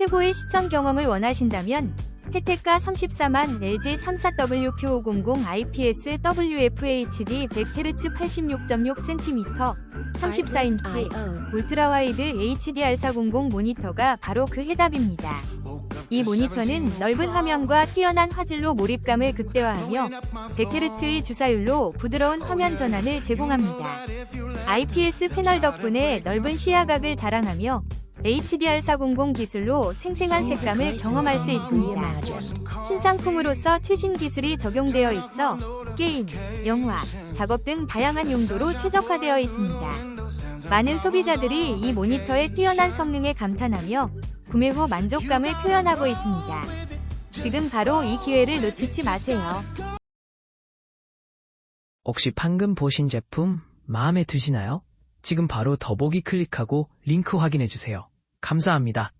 최고의 시청 경험을 원하신다면 혜택가 34만 LG 34WQ500 IPS WFHD 100Hz 86.6cm 34인치 울트라와이드 HDR400 모니터가 바로 그 해답입니다. 이 모니터는 넓은 화면과 뛰어난 화질로 몰입감을 극대화하며 100Hz의 주사율로 부드러운 화면 전환을 제공합니다. IPS 패널 덕분에 넓은 시야각을 자랑하며 HDR400 기술로 생생한 색감을 경험할 수 있습니다. 신상품으로서 최신 기술이 적용되어 있어 게임, 영화, 작업 등 다양한 용도로 최적화되어 있습니다. 많은 소비자들이 이 모니터의 뛰어난 성능에 감탄하며 구매 후 만족감을 표현하고 있습니다. 지금 바로 이 기회를 놓치지 마세요. 혹시 방금 보신 제품 마음에 드시나요? 지금 바로 더보기 클릭하고 링크 확인해주세요. 감사합니다.